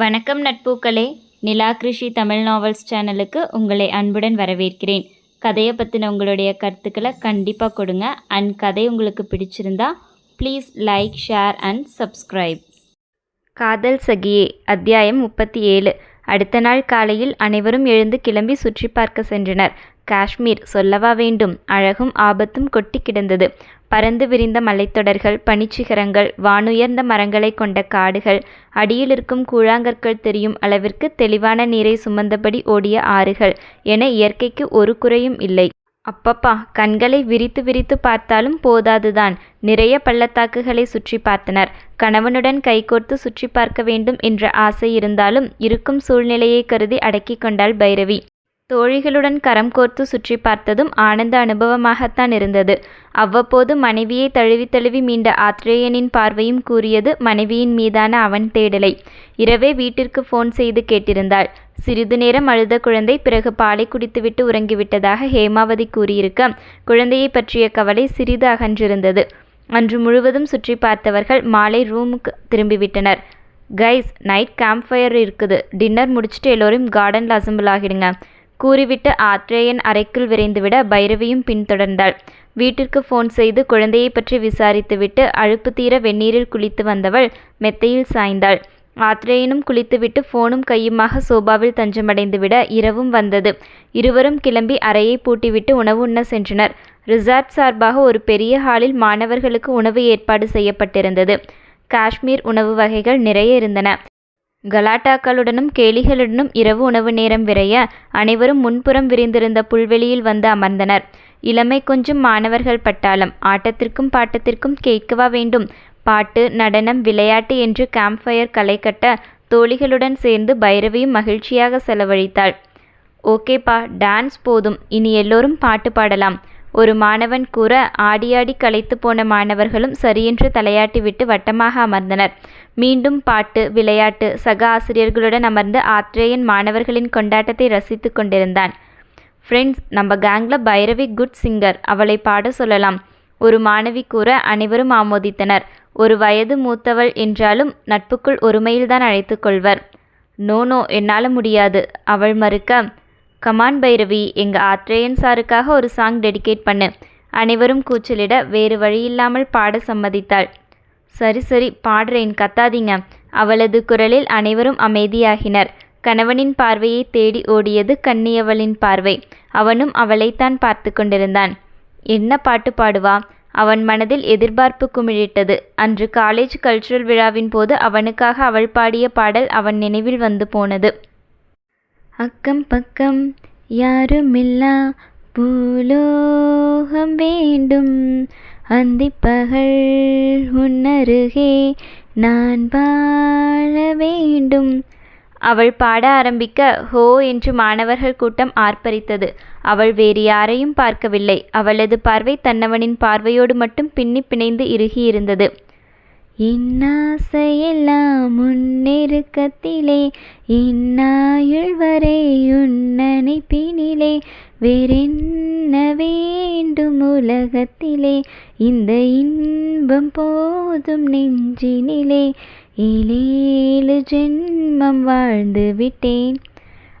வணக்கம் நட்பூக்களே. நிலா கிருஷி தமிழ் நாவல்ஸ் சேனலுக்கு உங்களை அன்புடன் வரவேற்கிறேன். கதையை பற்றின உங்களுடைய கருத்துக்களை கண்டிப்பாக கொடுங்க. அண்ட் கதை உங்களுக்கு பிடிச்சிருந்தா please like share and subscribe காதல் சகியே அத்தியாயம் முப்பத்தி ஏழு. அடுத்த நாள் காலையில் அனைவரும் எழுந்து கிளம்பி சுற்றி பார்க்க சென்றனர். காஷ்மீர் சொல்லவா வேண்டும். அழகும் ஆபத்தும் கொட்டி கிடந்தது. பரந்து விரிந்த மலைத்தொடர்கள் பனிச்சிகரங்கள் வானுயர்ந்த மரங்களை கொண்ட காடுகள் அடியிலிருக்கும் கூழாங்கற்கள் தெரியும் அளவிற்கு தெளிவான நீரை சுமந்தபடி ஓடிய ஆறுகள் என இயற்கைக்கு ஒரு குறையும் இல்லை. அப்பப்பா கண்களை விரித்து விரித்து பார்த்தாலும் போதாதுதான். நிறைய பள்ளத்தாக்குகளை சுற்றி பார்த்தனர். கணவனுடன் கைகோர்த்து சுற்றி பார்க்க வேண்டும் என்ற ஆசை இருந்தாலும் இருக்கும் சூழ்நிலையை கருதி அடக்கிக் கொண்டாள் பைரவி. தோழிகளுடன் கரம் கோர்த்து சுற்றி பார்த்ததும் ஆனந்த அனுபவமாகத்தான் இருந்தது. அவ்வப்போது மனைவியை தழுவி தழுவி மீண்ட ஆத்ரேயனின் பார்வையும் கூறியது மனைவியின் மீதான அவன் தேடலை. இரவே வீட்டிற்கு ஃபோன் செய்து கேட்டிருந்தாள். சிறிது நேரம் அழுத குழந்தை பிறகு பாலை குடித்துவிட்டு உறங்கிவிட்டதாக ஹேமாவதி கூறியிருக்க குழந்தையை பற்றிய கவலை சிறிது அகன்றிருந்தது. அன்று முழுவதும் சுற்றி பார்த்தவர்கள் மாலை ரூமுக்கு திரும்பிவிட்டனர். கைஸ் நைட் கேம்ப் ஃபயர் இருக்குது. டின்னர் முடிச்சுட்டு எல்லோரும் கார்டனில் அசம்பிள் ஆகிடுங்க. கூறிவிட்டு ஆத்ரேயன் அறைக்குள் விரைந்துவிட பைரவியும் பின்தொடர்ந்தாள். வீட்டிற்கு ஃபோன் செய்து குழந்தையை பற்றி விசாரித்துவிட்டு அழுப்பு தீர வெந்நீரில் குளித்து வந்தவள் மெத்தையில் சாய்ந்தாள். ஆத்ரேயனும் குளித்துவிட்டு ஃபோனும் கையுமாக சோபாவில் தஞ்சமடைந்துவிட இரவும் வந்தது. இருவரும் கிளம்பி அறையை பூட்டிவிட்டு உணவு உண்ண சென்றனர். ரிசார்ட் சார்பாக ஒரு பெரிய ஹாலில் மாணவர்களுக்கு உணவு ஏற்பாடு செய்யப்பட்டிருந்தது. காஷ்மீர் உணவு வகைகள் நிறைய இருந்தன. கலாட்டாக்களுடனும் கேளிகளுடனும் இரவு உணவு நேரம் விரைய அனைவரும் முன்புறம் விரிந்திருந்த புல்வெளியில் வந்து அமர்ந்தனர். இளமை கொஞ்சம் மாணவர்கள் பட்டாளம். ஆட்டத்திற்கும் பாட்டத்திற்கும் கேட்கவா வேண்டும். பாட்டு நடனம் விளையாட்டு என்று கேம்ப் ஃபயர் களை கட்ட தோழிகளுடன் சேர்ந்து பைரவியும் மகிழ்ச்சியாக செலவழித்தாள். ஓகேப்பா டான்ஸ் போதும். இனி எல்லோரும் பாட்டு பாடலாம். ஒரு மாணவன் கூற ஆடியாடி களைத்து போன மாணவர்களும் சரியென்று தலையாட்டிவிட்டு வட்டமாக அமர்ந்தனர். மீண்டும் பாட்டு விளையாட்டு சக ஆசிரியர்களுடன் அமர்ந்து ஆத்ரேயன் மாணவர்களின் கொண்டாட்டத்தை ரசித்து கொண்டிருந்தான். ஃப்ரெண்ட்ஸ் நம்ம கேங்கில் பைரவி குட் சிங்கர் அவளை பாட சொல்லலாம் ஒரு மாணவி கூற அனைவரும் ஆமோதித்தனர். ஒரு வயது மூத்தவள் என்றாலும் நட்புக்குள் ஒருமையில்தான் அழைத்து கொள்வர். நோ நோ என்னால் முடியாது. அவள் மறுக்க கமான் பைரவி எங்கள் ஆத்ரேயன் சாருக்காக ஒரு சாங் டெடிகேட் பண்ணு. அனைவரும் கூச்சலிட வேறு வழியில்லாமல் பாட சம்மதித்தாள். சரி சரி பாடுறேன் கத்தாதீங்க. அவளது குரலில் அனைவரும் அமைதியாகினர். கணவனின் பார்வையை தேடி ஓடியது கண்ணியவளின் பார்வை. அவனும் அவளைத்தான் பார்த்து கொண்டிருந்தான். என்ன பாட்டு பாடுவா? அவன் மனதில் எதிர்பார்ப்பு குமிழிட்டது. அன்று காலேஜ் கல்ச்சுரல் விழாவின் போது அவனுக்காக அவள் பாடிய பாடல் அவன் நினைவில் வந்து போனது. அக்கம் பக்கம் யாருமில்லா? பூலோகம் வேண்டும். அந்திப்பகல் உன்னருகே நான் வாழ வேண்டும். அவள் பாட ஆரம்பிக்க ஹோ என்று மாணவர்கள் கூட்டம் ஆர்ப்பரித்தது. அவள் வேறு யாரையும் பார்க்கவில்லை. அவளது பார்வை தன்னவனின் பார்வையோடு மட்டும் பின்னி பிணைந்து இறுகியிருந்தது. இன்னாசையெல்லாம் முன்னெருக்கத்திலே இன்னாயுள் வரை பினிலே வேறென்ன வேண்டும் உலகத்திலே இந்த இன்பம் போதும் நெஞ்சினிலே ஏழேழு ஜென்மம் வாழ்ந்து விட்டேன்.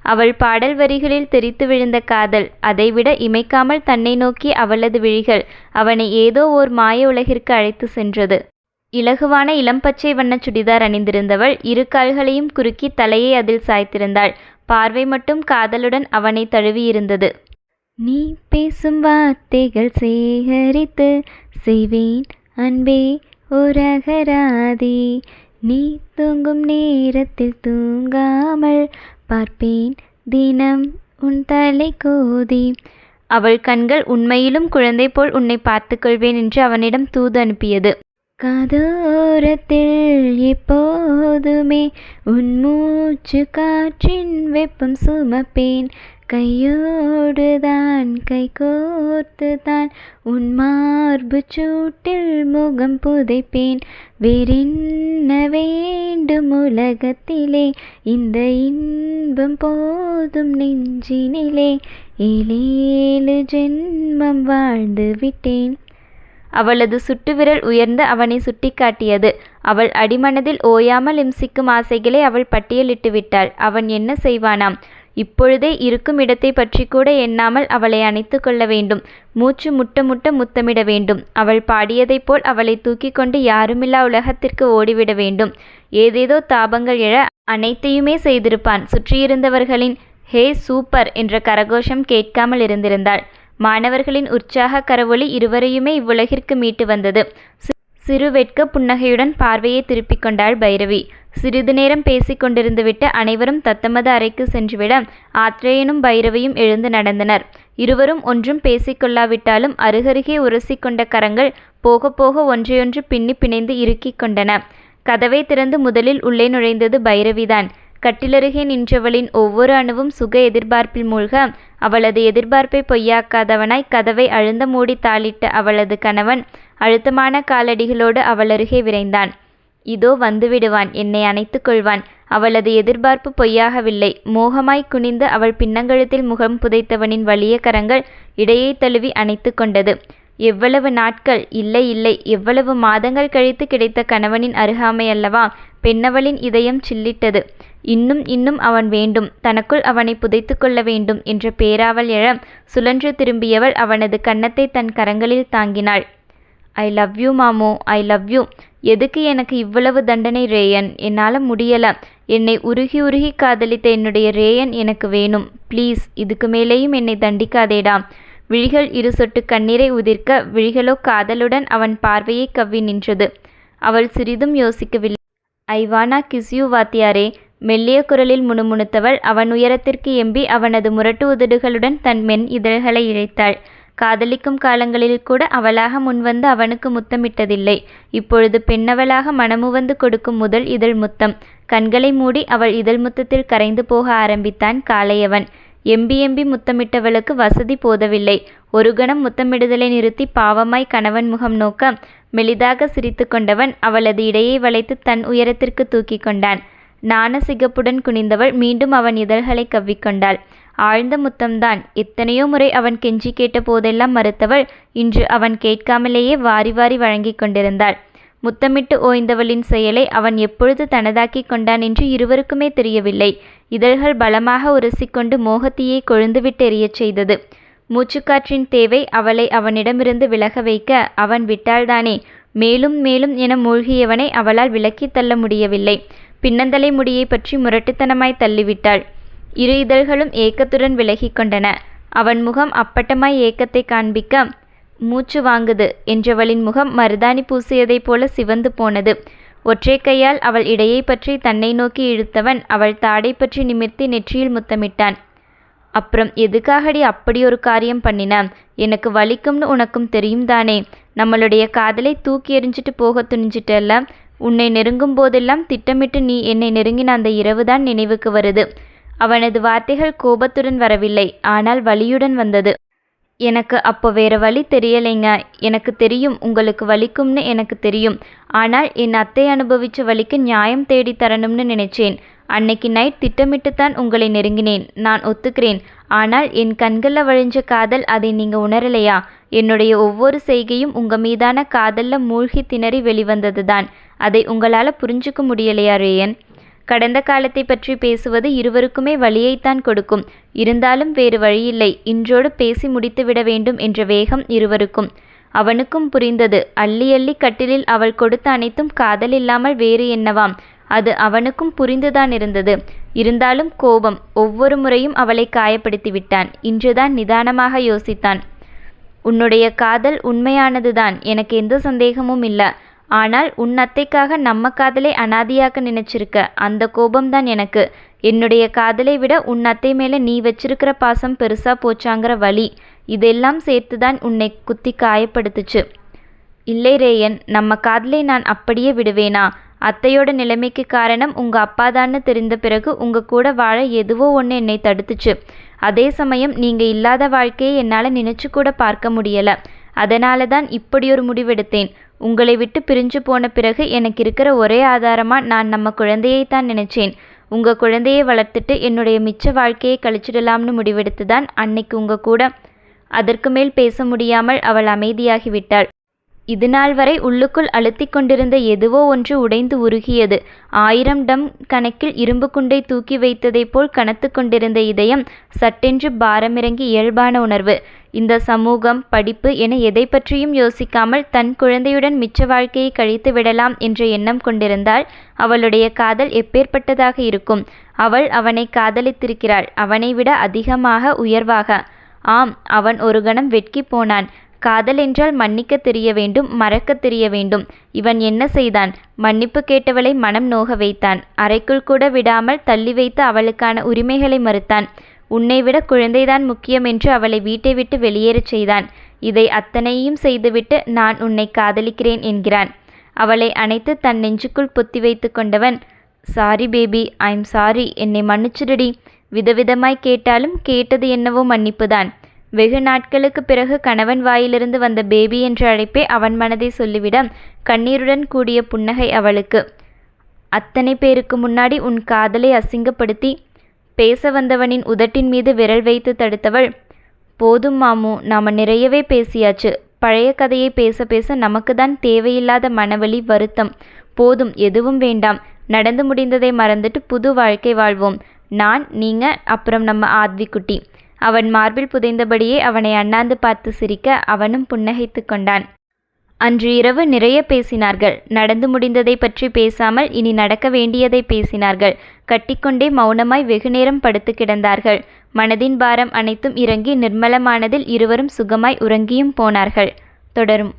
அவள் பாடல் வரிகளில் தெரித்து விழுந்த காதல் அதைவிட இமைக்காமல் தன்னை நோக்கி அவளது விழிகள் அவனை ஏதோ ஓர் மாய உலகிற்கு அழைத்து சென்றது. இலகுவான இளம்பச்சை வண்ண சுடிதார் அணிந்திருந்தவள் இரு கால்களையும் குறுக்கி தலையை அதில் சாய்த்திருந்தாள். பார்வை மட்டும் காதலுடன் அவனை தழுவியிருந்தது. நீ பேசும் வார்த்தைகள் சேகரித்து செய்வேன் அன்பே உரகராதி. நீ தூங்கும் நேரத்தில் தூங்காமல் பார்ப்பேன் தினம் உன் தலை கோதி அவள் கண்கள் உண்மையிலும் குழந்தை போல் உன்னை பார்த்துக்கொள்வேன் என்று அவனிடம் தூது அனுப்பியது. காதோரத்தில் எப்போதுமே உன் மூச்சு காற்றின் வெப்பம் சுமப்பேன். கையோடுதான் கை கோர்த்துதான் உன் மார்பு சூட்டில் முகம் புதைப்பேன். வேறென்ன வேண்டும் உலகத்திலே? இந்த இன்பம் போதும் நெஞ்சினிலே. ஏழேழு ஜென்மம் வாழ்ந்து விட்டேன். அவளது சுட்டுவிரல் உயர்ந்து அவனை சுட்டிக்காட்டியது. அவள் அடிமனதில் ஓயாமல் இம்சிக்கும் ஆசைகளை அவள் பட்டியலிட்டு விட்டாள் அவன் என்ன செய்வானாம்? இப்பொழுதே இருக்கும் இடத்தை பற்றி கூட எண்ணாமல் அவளை அணைத்து கொள்ள வேண்டும். மூச்சு முட்ட முட்ட முத்தமிட வேண்டும். அவள் பாடியதைப் போல் அவளை தூக்கி கொண்டு யாருமில்லா உலகத்திற்கு ஓடிவிட வேண்டும். ஏதேதோ தாபங்கள் எழ அனைத்தையுமே செய்திருப்பான். சுற்றியிருந்தவர்களின் ஹே சூப்பர் என்ற கரகோஷம் கேட்காமல் இருந்திருந்தாள். மாணவர்களின் உற்சாக கரவொலி இருவரையுமே இவ்வுலகிற்கு மீட்டு வந்தது. சிறு வெட்க புன்னகையுடன் பார்வையை திருப்பிக் கொண்டாள் பைரவி. சிறிது நேரம் பேசிக் கொண்டிருந்துவிட்டு அனைவரும் தத்தமது அறைக்கு சென்றுவிட ஆத்ரேயனும் பைரவியும் எழுந்து நடந்தனர். இருவரும் ஒன்றும் பேசிக்கொள்ளாவிட்டாலும் அருகருகே உரசிக்கொண்ட கரங்கள் போக போக ஒன்றையொன்று பின்னி பிணைந்து இறுக்கிக் கொண்டன. கதவை திறந்து முதலில் உள்ளே நுழைந்தது பைரவிதான். கட்டிலருகே நின்றவளின் ஒவ்வொரு அணுவும் சுக எதிர்பார்ப்பில் மூழ்க அவளது எதிர்பார்ப்பை பொய்யாக்காதவனாய் கதவை அழுந்த மூடி தாளிட்ட அவளது கணவன் அழுத்தமான காலடிகளோடு அவளருகே விரைந்தான். இதோ வந்துவிடுவான் என்னை அணைத்து கொள்வான். அவளது எதிர்பார்ப்பு பொய்யாகவில்லை. மோகமாய் குனிந்து அவள் பின்னங்கழுத்தில் முகம் புதைத்தவனின் வலிய கரங்கள் இடையை தழுவி அணைத்து கொண்டது. எவ்வளவு நாட்கள்? இல்லை இல்லை. எவ்வளவு மாதங்கள் கழித்து கிடைத்த கணவனின் அருகாமை அல்லவா பெண்ணவளின் இதயம் சில்லிட்டது. இன்னும் இன்னும் அவன் வேண்டும். தனக்குள் அவனை புதைத்து கொள்ள வேண்டும் என்ற பேராவல் எழ சுழன்று திரும்பியவள் அவனது கன்னத்தை தன் கரங்களில் தாங்கினாள். ஐ லவ் யூ மாமோ ஐ லவ் யூ. எதுக்கு எனக்கு இவ்வளவு தண்டனை ரேயன்? என்னால் முடியல. என்னை உருகி உருகி காதலித்த என்னுடைய ரேயன் எனக்கு வேணும். ப்ளீஸ் இதுக்கு மேலேயும் என்னை தண்டிக்காதேடா. விழிகள் இரு சொட்டு கண்ணீரை உதிர்க்க விழிகளோ காதலுடன் அவன் பார்வையை கவ்வி நின்றது. அவள் சிறிதும் யோசிக்கவில்லை. ஐவானா கிஸ்யூ வாத்தியாரே. மெல்லிய குரலில் முணுமுணுத்தவள் அவன் உயரத்திற்கு எம்பி அவனது முரட்டு உதடுகளுடன் தன் மென் இதழ்களை இழைத்தாள். காதலிக்கும் காலங்களில் கூட அவளாக முன்வந்து அவனுக்கு முத்தமிட்டதில்லை. இப்பொழுது பெண்ணவளாக மனமுவந்து கொடுக்கும் முதல் இதழ் முத்தம். கண்களை மூடி அவள் இதழ் முத்தத்தில் கரைந்து போக ஆரம்பித்தான் காளையவன். எம்பி எம்பி முத்தமிட்டவளுக்கு வசதி போதவில்லை. ஒரு கணம் முத்தமிடுதலை நிறுத்தி பாவமாய் கணவன் முகம் நோக்க மெலிதாக சிரித்து கொண்டவன் அவளது இடையை வளைத்து தன் உயரத்திற்கு தூக்கி கொண்டான். நாண சிகப்புடன் குனிந்தவள் மீண்டும் அவன் இதழ்களை கவ்விக்கொண்டாள். ஆழ்ந்த முத்தம்தான். எத்தனையோ முறை அவன் கெஞ்சி கேட்ட போதெல்லாம் மறுத்தவள் இன்று அவன் கேட்காமலேயே வாரி வாரி வழங்கி கொண்டிருந்தாள். முத்தமிட்டு ஓய்ந்தவளின் செயலை அவன் எப்பொழுது தனதாக்கி கொண்டான் என்று இருவருக்குமே தெரியவில்லை. இதழ்கள் பலமாக உரசிக்கொண்டு மோகத்தீயை கொழுந்துவிட்டு எரியச் செய்தது. மூச்சுக்காற்றின் தேவை அவளை அவனிடமிருந்து விலக வைக்க அவன் விட்டால்தானே மேலும் மேலும் என மூழ்கியவனை அவளால் விலக்கித் தள்ள முடியவில்லை. பின்னந்தலை முடியை பற்றி முரட்டுத்தனமாய் தள்ளிவிட்டாள். இரு இதழ்களும் ஏக்கத்துடன் விலகிக் கொண்டன. அவன் முகம் அப்பட்டமாய் ஏக்கத்தை காண்பிக்க மூச்சு வாங்குது என்றவளின் முகம் மருதாணி பூசியதைப் போல சிவந்து போனது. ஒற்றை கையால் அவள் இடையை பற்றி தன்னை நோக்கி இழுத்தவன் அவள் தாடை பற்றி நிமிர்த்தி நெற்றியில் முத்தமிட்டான். அப்புறம் எதுக்காகடி அப்படி ஒரு காரியம் பண்ணின? எனக்கு வலிக்கும்னு உனக்கும் தெரியும் தானே நம்மளுடைய காதலை தூக்கி எறிஞ்சிட்டு போக துணிஞ்சிட்டல்ல? உன்னை நெருங்கும் போதெல்லாம் திட்டமிட்டு நீ என்னை நெருங்கின அந்த இரவுதான் நினைவுக்கு வருது. அவனது வார்த்தைகள் கோபத்துடன் வரவில்லை ஆனால் வலியுடன் வந்தது. எனக்கு அப்போ வேற வழி தெரியலைங்க. எனக்கு தெரியும் உங்களுக்கு வலிக்கும்னு எனக்கு தெரியும். ஆனால் என் அத்தை அனுபவிச்ச வழிக்கு நியாயம் தேடி தரணும்னு நினைச்சேன். அன்னைக்கு நைட் திட்டமிட்டு தான் உங்களை நெருங்கினேன். நான் ஒத்துக்கிறேன். ஆனால் என் கண்களில் வழிஞ்ச காதல் அதை நீங்கள் உணரலையா? என்னுடைய ஒவ்வொரு செய்கையும் உங்கள் மீதான காதலில் மூழ்கி திணறி வெளிவந்தது தான் அதை உங்களால் புரிஞ்சுக்க முடியலையா ரேயன்? கடந்த காலத்தை பற்றி பேசுவது இருவருக்குமே வழியைத்தான் கொடுக்கும். இருந்தாலும் வேறு வழியில்லை. இன்றோடு பேசி முடித்துவிட வேண்டும் என்ற வேகம் இருவருக்கும். அவனுக்கும் புரிந்தது. அள்ளி அள்ளி கட்டிலில் அவள் கொடுத்த அனைத்தும் காதல் இல்லாமல் வேறு என்னவாம்? அது அவனுக்கும் புரிந்துதான் இருந்தது இருந்தாலும் கோபம் ஒவ்வொரு முறையும் அவளை காயப்படுத்தி விட்டான் இன்றுதான் நிதானமாக யோசித்தான். உன்னுடைய காதல் உண்மையானதுதான். எனக்கு எந்த சந்தேகமும் இல்லை. ஆனால் உன் அத்தைக்காக நம்ம காதலை அனாதியாக்க நினைச்சிருக்க. அந்த கோபம்தான் எனக்கு. என்னுடைய காதலை விட உன் அத்தை மேலே நீ வச்சிருக்கிற பாசம் பெருசா போச்சாங்கிற வழி இதெல்லாம் சேர்த்துதான் உன்னை குத்தி காயப்படுத்துச்சு. இல்லை ரேயன் நம்ம காதலை நான் அப்படியே விடுவேனா? அத்தையோட நிலைமைக்கு காரணம் உங்க அப்பாதான்னு தெரிந்த பிறகு உங்க கூட வாழ எதுவோ ஒன்று என்னை தடுத்துச்சு. அதே சமயம் நீங்க இல்லாத வாழ்க்கையை என்னால் நினைச்சு கூட பார்க்க முடியல. அதனால தான் இப்படி ஒரு முடிவெடுத்தேன். உங்களை விட்டு பிரிஞ்சு போன பிறகு எனக்கு இருக்கிற ஒரே ஆதாரமாக நான் நம்ம குழந்தையைத்தான் நினைச்சேன். உங்கள் குழந்தையை வளர்த்துட்டு என்னுடைய மிச்ச வாழ்க்கையை கழிச்சிடலாம்னு முடிவெடுத்து தான் அன்னைக்கு உங்க கூட அதற்கு மேல் பேச முடியாமல் அவள் அமைதியாகிவிட்டாள். இதுநாள் வரை உள்ளுக்குள் அழுத்திக் கொண்டிருந்த எதுவோ ஒன்று உடைந்து உருகியது. ஆயிரம் டம் கணக்கில் இரும்பு குண்டை தூக்கி வைத்ததைப் போல் கனத்துக் கொண்டிருந்த இதயம் சட்டென்று பாரமிறங்கி இயல்பான உணர்வு. இந்த சமூகம் படிப்பு என எதை பற்றியும் யோசிக்காமல் தன் குழந்தையுடன் மிச்ச வாழ்க்கையை கழித்து விடலாம் என்ற எண்ணம் கொண்டிருந்தால் அவளுடைய காதல் எப்பேற்பட்டதாக இருக்கும். அவள் அவனை காதலித்திருக்கிறாள். அவனை விட அதிகமாக உயர்வாக. ஆம் அவன் ஒரு கணம் வெட்கிப் போனான். காதல் என்றால் மன்னிக்கத் தெரிய வேண்டும் மறக்கத் தெரிய வேண்டும். இவன் என்ன செய்தான்? மன்னிப்பு கேட்டவளை மனம் நோக வைத்தான். அறைக்குள் கூட விடாமல் தள்ளி வைத்து அவளுக்கான உரிமைகளை மறுத்தான். உன்னை விட குழந்தைதான் முக்கியம் என்று அவளை வீட்டை விட்டு வெளியேறச் செய்தான். இதை அத்தனையும் செய்துவிட்டு நான் உன்னை காதலிக்கிறேன் என்கிறான். அவளை அணைத்து தன் நெஞ்சுக்குள் பொத்தி வைத்து கொண்டவன் சாரி பேபி ஐம் சாரி என்னை மன்னிச்சிடுடி. விதவிதமாய் கேட்டாலும் கேட்டது என்னவோ மன்னிப்புதான். வெகு நாட்களுக்கு பிறகு கணவன் வாயிலிருந்து வந்த பேபி என்ற அழைப்பே அவன் மனதை சொல்லிவிட கண்ணீருடன் கூடிய புன்னகை அவளுக்கு. அத்தனை பேருக்கு முன்னாடி உன் காதலை அசிங்கப்படுத்தி பேச வந்தவனின் உதட்டின் மீது விரல் வைத்து தடுத்தவள் போதும் மாமு நாம நிறையவே பேசியாச்சு. பழைய கதையை பேச பேச நமக்கு தான் தேவையில்லாத மனவலி வருத்தம். போதும் எதுவும் வேண்டாம். நடந்து முடிந்ததை மறந்துட்டு புது வாழ்க்கை வாழ்வோம். நான் நீங்க அப்புறம் நம்ம ஆத்விக்குட்டி அவன் மார்பில் புதைந்தபடியே அவனை அண்ணாந்து பார்த்து சிரிக்க அவனும் புன்னகைத்து கொண்டான். அன்று இரவு நிறைய பேசினார்கள். நடந்து முடிந்ததை பற்றி பேசாமல் இனி நடக்க வேண்டியதை பேசினார்கள். கட்டிக்கொண்டே மௌனமாய் வெகுநேரம் படுத்து கிடந்தார்கள். மனதின் பாரம் அனைத்தும் இறங்கி நிர்மலமானதில் இருவரும் சுகமாய் உறங்கியும் போனார்கள். தொடரும்.